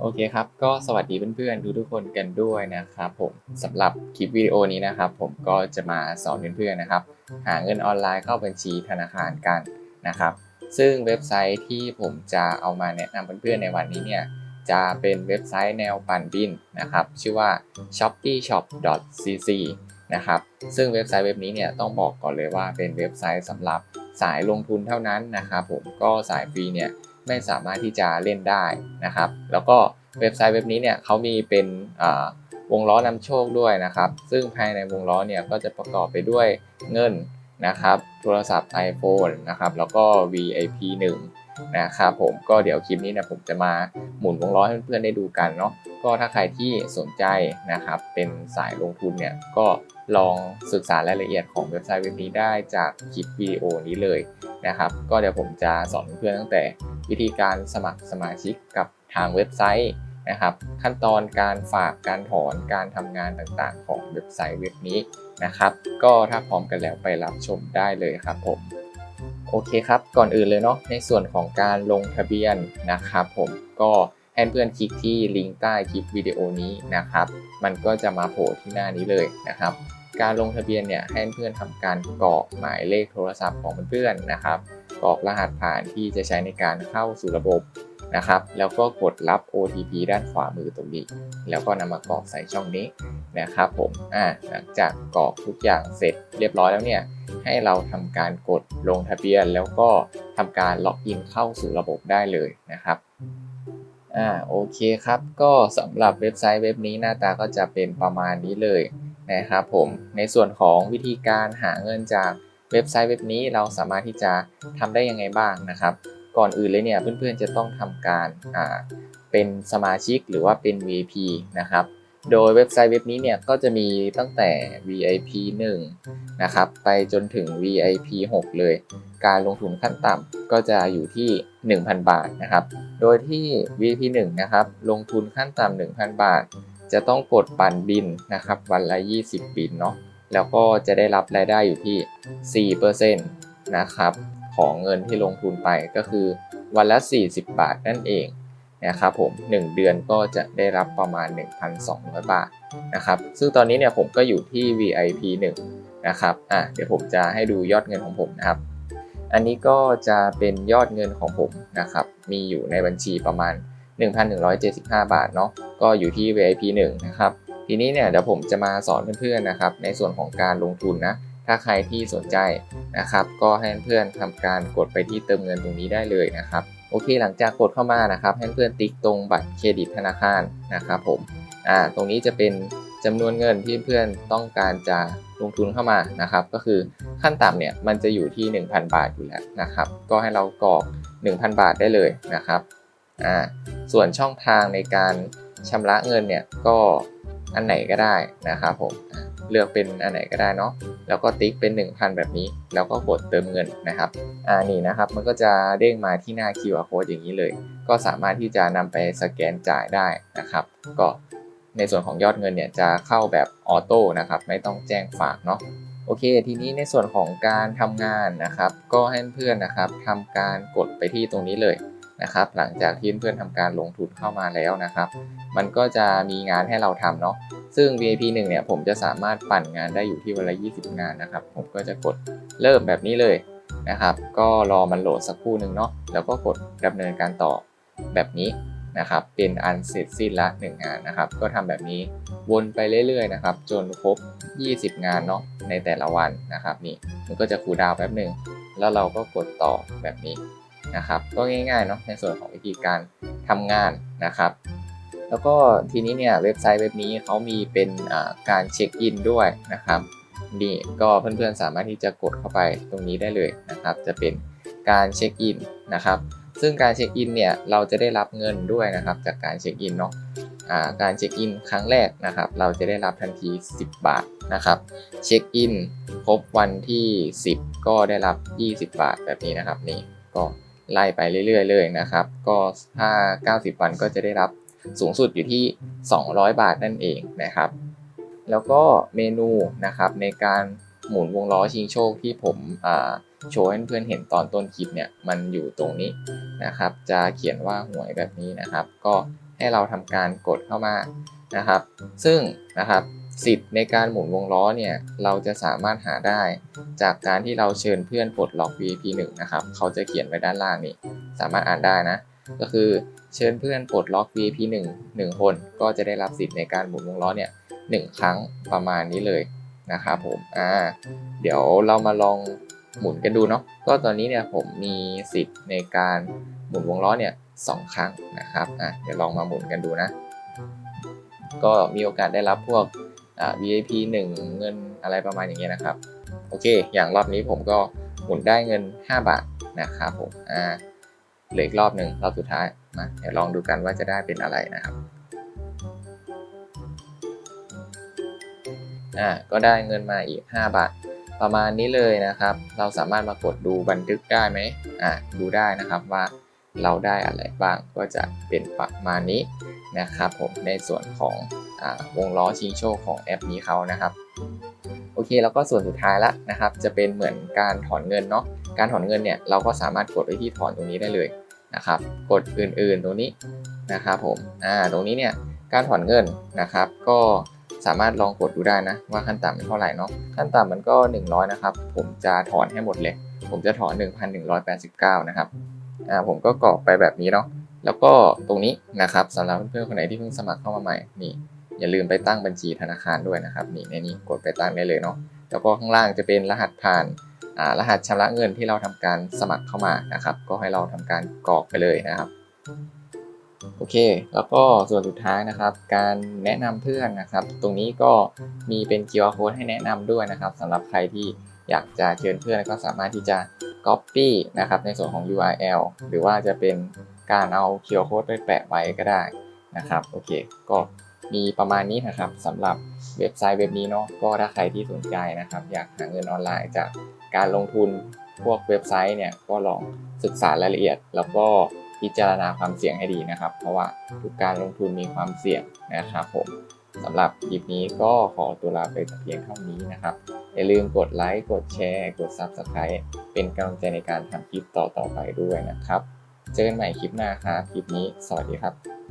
โอเคครับ ก็สวัสดีเพื่อนๆทุกๆคนกันด้วยนะครับผมสำหรับคลิปวิดีโอนี้นะครับ ผมก็จะมาสอนเพื่อนๆนะครับ หาเงินออนไลน์เข้าบัญชีธนาคารกันนะครับ ซึ่งเว็บไซต์ที่ผมจะเอามาแนะนำเพื่อนๆในวันนี้เนี่ยจะเป็นเว็บไซต์แนวปั่นบินนะครับ ชื่อว่า shopee-shop.cc นะครับ ซึ่งเว็บไซต์เว็บนี้เนี่ยต้องบอกก่อนเลยว่าเป็นเว็บไซต์สำหรับสายลงทุนเท่านั้นนะครับผมก็สายฟรีเนี่ย ไม่สามารถที่จะเล่นได้นะครับ แล้วก็เว็บไซต์เว็บนี้เนี่ยเขามีเป็นวงล้อนำโชคด้วยนะครับ ซึ่งภายในวงล้อเนี่ยก็จะประกอบไปด้วยเงินนะครับ โทรศัพท์ iPhone นะครับ แล้วก็ VIP 1นะครับผมก็เดี๋ยวคลิปนี้นี่ยผมจะมาหมุนวงล้อให้เพื่อนๆได้ดูกันเนาะก็ถ้าใครที่สนใจนะครับ เป็นสายลงทุนเนี่ยก็ลองศึกษารายละเอียดของเว็บไซต์เว็บนี้ได้จากคลิปวิดีโอนี้เลยนะครับ ก็เดี๋ยวผมจะสอนเพื่อนตั้งแต่ วิธีการสมัครสมาชิกกับทางเว็บไซต์นะครับ ขั้นตอนการฝากการถอนการทำงานต่างๆ ของเว็บไซต์เว็บนี้นะครับ ก็ถ้าพร้อมกันแล้วไปรับชมได้เลยครับผมโอเคครับ ก่อนอื่นเลยเนาะในส่วนของการลงทะเบียนนะครับผมก็ให้เพื่อนคลิกที่ลิงก์ใต้คลิปวิดีโอนี้นะครับ มันก็จะมาโผล่ที่หน้านี้เลยนะครับ การลงทะเบียนเนี่ยให้เพื่อนทำการกรอกหมายเลขโทรศัพท์ของเพื่อนๆนะครับ กรอกรหัสผ่านที่จะใช้ในการเข้าสู่ระบบนะครับ แล้วก็กดรับ OTP ด้านขวามือตรงนี้ แล้วก็นำมากรอกใส่ช่องนี้นะครับผมอ่าหลังจากกรอกทุกอย่างเสร็จเรียบร้อยแล้วเนี่ย ให้เราทำการกดลงทะเบียน แล้วก็ทำการล็อกอินเข้าสู่ระบบได้เลยนะครับอ่าโอเคครับ ก็สำหรับเว็บไซต์เว็บนี้หน้าตาก็จะเป็นประมาณนี้เลยนะครับผม ในส่วนของวิธีการหาเงินจาก เว็บไซต์เว็บนี้เราสามารถที่จะทำได้ยังไงบ้างนะครับ ก่อนอื่นเลยเนี่ยเพื่อนๆจะต้องทำการเป็นสมาชิกหรือว่าเป็น VIP นะครับโดยเว็บไซต์เว็บนี้เนี่ยก็จะมีตั้งแต่ VIP 1 นะครับ ไปจนถึง VIP 6 เลย การลงทุนขั้นต่ำก็จะอยู่ที่ 1,000 บาทนะครับ โดยที่ VIP 1 นะครับ ลงทุนขั้นต่ำ1,000 บาท จะต้องกดปั่นบินนะครับ วันละ 20 บินเนาะ แล้วก็จะได้รับรายได้อยู่ที่ 4%นะครับของเงินที่ลงทุนไปก็คือวันละ 40 บาทนั่นเองนะครับผม 1 เดือนก็จะได้รับประมาณ 1,200 บาทนะครับซึ่งตอนนี้เนี่ยผมก็อยู่ที่ VIP 1นะครับอะเดี๋ยวผมจะให้ดูยอดเงินของผมนะครับ อันนี้ก็จะเป็นยอดเงินของผมนะครับมีอยู่ในบัญชีประมาณ 1,175 บาทเนาะก็อยู่ที่ VIP 1นะครับ ทีนี้เนี่ยเดี๋ยวผมจะมาสอนเพื่อนๆนะครับในส่วนของการลงทุนนะถ้าใครที่สนใจนะครับ ก็ให้เพื่อนทำการกดไปที่เติมเงินตรงนี้ได้เลยนะครับโอเคหลังจากกดเข้ามานะครับ ให้เพื่อนติ๊กตรงบัตรเครดิตธนาคารนะครับผมอ่าตรงนี้จะเป็นจำนวนเงินที่เพื่อนต้องการจะลงทุนเข้ามานะครับ ก็คือขั้นต่ำเนี่ยมันจะอยู่ที่ 1,000 บาทอยู่แล้วนะครับ ก็ให้เรากรอก 1,000 บาทได้เลยนะครับอ่าส่วนช่องทางในการชำระเงินเนี่ยก็ อันไหนก็ได้นะครับผมเลือกเป็นอันไหนก็ได้เนาะแล้วก็ติ๊กเป็น 1,000 แบบนี้ แล้วก็กดเติมเงินนะครับอ่านี่นะครับมันก็จะเด้งมาที่หน้า QR code อย่างนี้เลย ก็สามารถที่จะนำไปสแกนจ่ายได้นะครับ ก็ในส่วนของยอดเงินเนี่ยจะเข้าแบบออโต้นะครับไม่ต้องแจ้งฝากเนาะโอเค ทีนี้ในส่วนของการทำงานนะครับ ก็ให้เพื่อนนะครับทำการกดไปที่ตรงนี้เลย นะครับ หลังจากที่เพื่อนทำการลงทุนเข้ามาแล้วนะครับ มันก็จะมีงานให้เราทำเนาะซึ่ง VIP 1เนี่ยผมจะสามารถปั่นงานได้อยู่ที่วันละ20 งานนะครับ ผมก็จะกดเริ่มแบบนี้เลยนะครับ ก็รอมันโหลดสักครู่หนึ่งเนาะแล้วก็กดดำเนินการต่อแบบนี้นะครับ เป็นอันเสร็จสิ้นละ 1 งานนะครับ ก็ทำแบบนี้วนไปเรื่อยๆนะครับ จนครบ 20 งานเนาะในแต่ละวันนะครับนี่มันก็จะคูลดาวแป๊บหนึ่งแล้วเราก็กดต่อแบบนี้ นะครับก็ง่ายๆเนาะในส่วนของวิธีการทำงานนะครับ แล้วก็ทีนี้เนี่ยเว็บไซต์เว็บนี้เขามีเป็นการเช็คอินด้วยนะครับนี่ก็เพื่อนๆสามารถที่จะกดเข้าไปตรงนี้ได้เลยนะครับ จะเป็นการเช็คอินนะครับ ซึ่งการเช็คอินเนี่ยเราจะได้รับเงินด้วยนะครับ จากการเช็คอินเนาะการเช็คอินครั้งแรกนะครับ เราจะได้รับทันที 10 บาทนะครับ เช็คอินครบวันที่ 10 ก็ได้รับ 20 บาทแบบนี้นะครับนี่ก็ ไล่ไปเรื่อยๆเลยนะครับ ก็ถ้า 90 วันก็จะได้รับสูงสุดอยู่ที่ 200 บาทนั่นเองนะครับ แล้วก็เมนูนะครับในการหมุนวงล้อชิงโชคที่ผมโชว์ให้เพื่อนเห็นตอนต้นคลิปเนี่ยมันอยู่ตรงนี้นะครับ จะเขียนว่าหวยแบบนี้นะครับ ก็ให้ให้เราทำการกดเข้ามานะครับ ซึ่งนะครับ สิทธิ์ในการหมุนวงล้อเนี่ยเราจะสามารถหาได้ จากการที่เราเชิญเพื่อนปลดล็อก VIP 1นะครับเขาจะเขียนไว้ด้านล่างนี่สามารถอ่านได้นะ ก็คือเชิญเพื่อนปลดล็อก VIP 1 1คนก็จะได้รับสิทธิ์ในการหมุนวงล้อเนี่ยหนึ่งครั้งประมาณนี้เลยนะครับผมอ่าเดี๋ยวเรามาลองหมุนกันดูเนาะก็ตอนนี้เนี่ยผมมีสิทธิ์ในการหมุนวงล้อเนี่ยสองครั้งนะครับอะเดี๋ยวลองมาหมุนกันดูนะ ก็มีโอกาสได้รับพวก VIP 1 เงินอะไรประมาณอย่างเงี้ยนะครับ โอเค อย่างรอบนี้ผมก็หมุนได้เงิน 5 บาทนะครับผมอ่าเหลืออีกรอบหนึ่งรอบสุดท้ายมาเดี๋ยวลองดูกันว่าจะได้เป็นอะไรนะครับอ่าก็ได้เงินมาอีก 5 บาท ประมาณนี้เลยนะครับ เราสามารถมากดดูบันทึกได้ไหมอ่าดูได้นะครับว่า เราได้อะไรบ้างก็จะเป็นประมาณนี้นะครับผมในส่วนของอวงล้อชิงโชคของแอปนี้เขานะครับโอเคแล้วก็ส่วนสุดท้ายละนะครับ จะเป็นเหมือนการถอนเงินเนาะการถอนเงินเนี่ยเราก็สามารถกดไปที่ถอนตรงนี้ได้เลยนะครับ กดอื่นๆตรงนี้นะครับผมอ่าตรงนี้เนี่ยการถอนเงินนะครับ ก็สามารถลองกดดูได้นะว่าขั้นต่ำเป็นเท่าไหร่เนาะขั้นต่ำมันก็ 100 นะครับ ผมจะถอนให้หมดเลย ผมจะถอน 1,189 นะครับ อ่าผมก็กรอกไปแบบนี้เนาะแล้วก็ตรงนี้นะครับสำหรับเพื่อนๆคนไหนที่เพิ่งสมัครเข้ามาใหม่นี่อย่าลืมไปตั้งบัญชีธนาคารด้วยนะครับนี่ในนี้กดไปตั้งได้เลยเนาะแล้วก็ข้างล่างจะเป็นรหัสผ่านอ่ารหัสชำระเงินที่เราทำการสมัครเข้ามานะครับ ก็ให้เราทำการกรอกไปเลยนะครับโอเค แล้วก็ส่วนสุดท้ายนะครับ การแนะนำเพื่อนนะครับ ตรงนี้ก็มีเป็น QR code ให้แนะนำด้วยนะครับสำหรับใครที่อยากจะเชิญเพื่อนก็สามารถที่จะ Copy นะครับในส่วนของ URL หรือว่าจะเป็นการเอา QR code ไปแปะไว้ก็ได้นะครับโอเคก็มีประมาณนี้นะครับสำหรับเว็บไซต์เว็บนี้เนาะก็ถ้าใครที่สนใจนะครับ อยากหาเงินออนไลน์จากการลงทุนพวกเว็บไซต์เนี่ยก็ลองศึกษารายละเอียด แล้วก็พิจารณาความเสี่ยงให้ดีนะครับ เพราะว่าทุกการลงทุนมีความเสี่ยงนะครับผมสำหรับคลิปนี้ก็ขอตัวลาไปแต่เพียงเท่านี้นะครับ อย่าลืมกดไลค์ กดแชร์ กด Subscribe เป็นกำลังใจในการทำคลิปต่อๆไปด้วยนะครับ เจอกันใหม่คลิปหน้าครับ คลิปนี้ สวัสดีครับ